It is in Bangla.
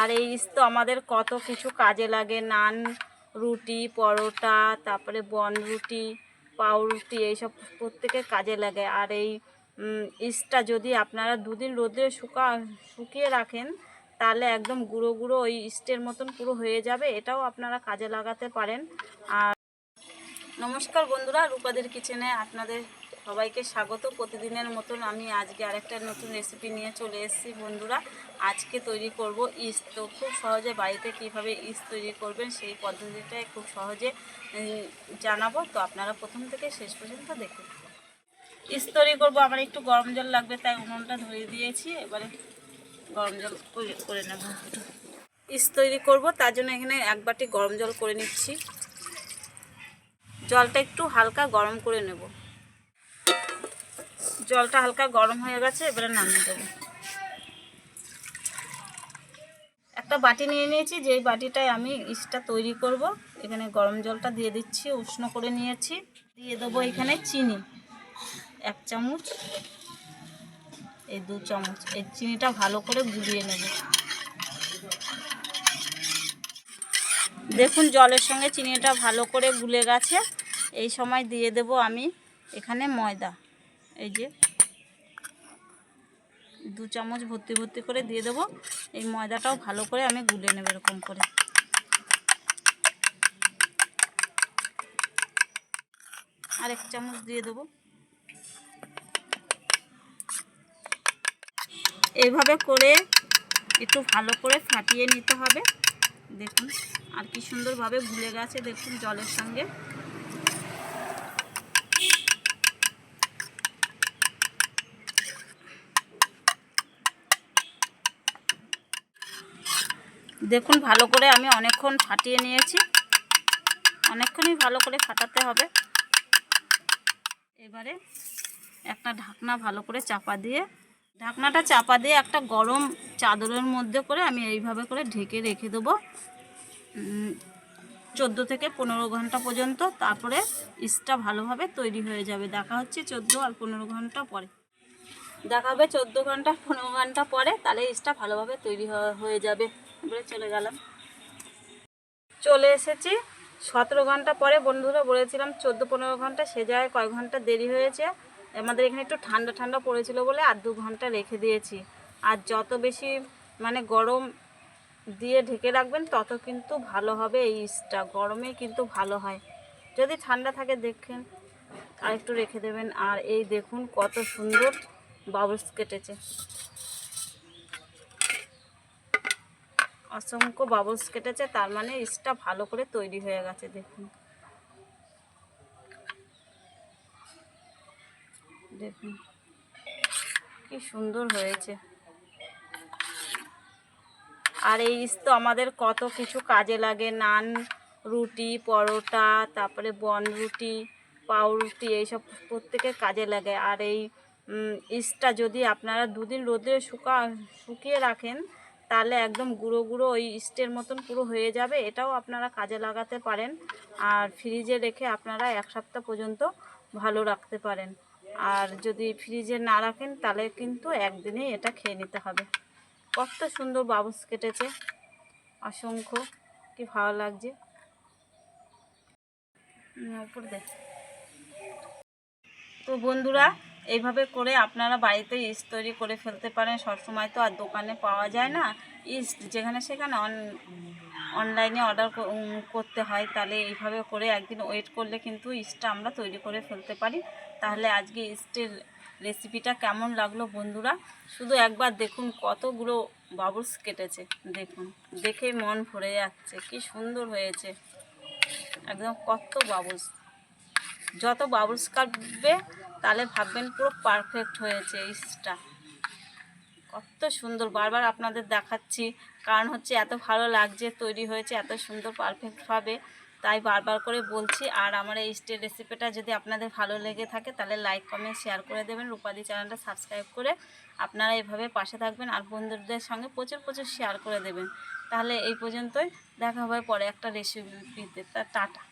আর এই তো আমাদের কত কিছু কাজে লাগে। নান, রুটি, পরোটা, তারপরে বন রুটি, পাউরুটি, এইসব প্রত্যেকের কাজে লাগে। আর এই ইস্টটা যদি আপনারা দুদিন রোদে শুকা, শুকিয়ে রাখেন, তাহলে একদম গুঁড়ো গুঁড়ো ওই ইস্টের মতন পুরো হয়ে যাবে। এটাও আপনারা কাজে লাগাতে পারেন। আর নমস্কার বন্ধুরা, রূপাদের কিচেনে আপনাদের সবাইকে স্বাগত। প্রতিদিনের মতন আমি আজকে আরেকটা নতুন রেসিপি নিয়ে চলে এসেছি বন্ধুরা। আজকে তৈরি করব ইস্ট। তো খুব সহজে বাড়িতে কীভাবে ইস্ট তৈরি করবেন সেই পদ্ধতিটাই খুব সহজে জানাব। তো আপনারা প্রথম থেকে শেষ পর্যন্ত দেখুন। ইস্ট তৈরি করব আমার একটু গরম জল লাগবে, তাই উনুনটা ধরিয়ে দিয়েছি। এবারে গরম জল করে- করে নেব। ইস্ট তৈরি করব, তার জন্য এখানে এক বাটি গরম জল করে নিচ্ছি। জলটা একটু হালকা গরম করে নেব। জলটা হালকা গরম হয়ে গেছে, এবারে নামিয়ে দেবো। একটা বাটি নিয়ে নিয়েছি, যেই বাটিটায় আমি ইস্টটা তৈরি করব, এখানে গরম জলটা দিয়ে দিচ্ছি, উষ্ণ করে নিয়েছি। দিয়ে দেবো এখানে চিনি, এক চামচ। এই দু চামচ, এই চিনিটা ভালো করে গুলিয়ে নেব। দেখুন, জলের সঙ্গে চিনিটা ভালো করে গুলে গেছে। এই সময় দিয়ে দেব আমি এখানে ময়দা, এই যে দু চামচ ভর্তি ভর্তি করে দিয়ে দেব। এই ময়দাটাও ভালো করে আমি গুলে নেব এরকম করে। আর এক চামচ দিয়ে দেবো। এইভাবে করে একটু ভালো করে ফাটিয়ে নিতে হবে। দেখুন আর কি সুন্দরভাবে ভুলে গেছে, দেখুন জলের সঙ্গে। দেখুন, ভালো করে আমি অনেকক্ষণ ফাটিয়ে নিয়েছি। অনেকক্ষণই ভালো করে ফাটাতে হবে। এবারে একটা ঢাকনা ভালো করে চাপা দিয়ে, ঢাকনাটা চাপা দিয়ে একটা গরম চাদরের মধ্যে করে আমি এইভাবে করে ঢেকে রেখে দেবো। চোদ্দ থেকে পনেরো ঘণ্টা পর্যন্ত, তারপরে ইস্টটা ভালোভাবে তৈরি হয়ে যাবে। দেখা হচ্ছে চোদ্দ আর পনেরো ঘণ্টা পরে। দেখা হবে চোদ্দ ঘণ্টা, পনেরো ঘণ্টা পরে, তাহলে ইস্টটা ভালোভাবে তৈরি হয়ে যাবে। এবারে চলে গেলাম। চলে এসেছি। সতেরো ঘণ্টা পরে বন্ধুরা বলেছিলাম চোদ্দ পনেরো ঘণ্টা, সে জায়গায় কয়েক ঘণ্টা দেরি হয়েছে। আমাদের এখানে একটু ঠান্ডা ঠান্ডা পড়েছিল বলে আর দু ঘণ্টা রেখে দিয়েছি। আর যত বেশি মানে গরম দিয়ে ঢেকে রাখবেন, তত কিন্তু ভালো হবে এই ইস্টটা। গরমে কিন্তু ভালো হয়। যদি ঠান্ডা থাকে দেখেন আর একটু রেখে দেবেন। আর এই দেখুন কত সুন্দর বাবলস কেটেছে। অসংখ্য বাবলস কেটেছে, তার মানে ইস্টটা ভালো করে তৈরি হয়ে গেছে, দেখুন। দেখুন, কি সুন্দর হয়েছে। আর এই ইস্ট তো আমাদের কত কিছু কাজে লাগে, নান রুটি, পরোটা, তারপরে বন রুটি, পাউরুটি, এইসব প্রত্যেকের কাজে লাগে। আর এই ইস্টটা যদি আপনারা দুদিন রোদে শুকা, শুকিয়ে রাখেন তাহলে একদম গুঁড়ো গুঁড়ো ওই ইস্টের মতন পুরো হয়ে যাবে, এটাও আপনারা কাজে লাগাতে পারেন। আর ফ্রিজে রেখে আপনারা এক সপ্তাহ পর্যন্ত ভালো রাখতে পারেন। আর যদি ফ্রিজে না রাখেন, তাহলে কিন্তু একদিনেই এটা খেয়ে নিতে হবে। কত সুন্দর বাবুস কেটেছে। অসংখ্য, কি ভালো লাগছে। তো বন্ধুরা এইভাবে করে আপনারা বাড়িতে ইস্ট তৈরি করে ফেলতে পারেন। সবসময় তো আর দোকানে পাওয়া যায় না। ইস্ট যেখানে সেখানে অন, অনলাইনে অর্ডার করতে হয়। তাহলে এইভাবে করে একদিন ওয়েট করলে কিন্তু ইস্টটা আমরা তৈরি করে ফেলতে পারি। তাহলে আজকে ইস্টের রেসিপিটা কেমন লাগল বন্ধুরা? শুধু একবার দেখুন কতগুলো বাবলস কেটেছে। দেখুন, দেখে মন ভরে যাচ্ছে। কি সুন্দর হয়েছে। একদম কত বাবলস। যত বাবলস কাটবে তাহলে ভাববেন পুরো পারফেক্ট হয়েছে ইস্টটা কত সুন্দর, বারবার আপনাদের দেখাচ্ছি, কারণ হচ্ছে এত ভালো লাগছে, তৈরি হয়েছে, এত সুন্দর পারফেক্টভাবে তাই বারবার করে বলছি, আর আমার এই স্টের রেসিপিটা যদি আপনাদের ভালো লেগে থাকে, তাহলে লাইক কমেন্ট শেয়ার করে দেবেন। রূপাদি চ্যানেলটা সাবস্ক্রাইব করে আপনারা এভাবে পাশে থাকবেন, আর বন্ধুদের সঙ্গে প্রচুর প্রচুর শেয়ার করে দেবেন। তাহলে এই পর্যন্তই, দেখা হবে পরে একটা রেসিপিতে তা। টাটা।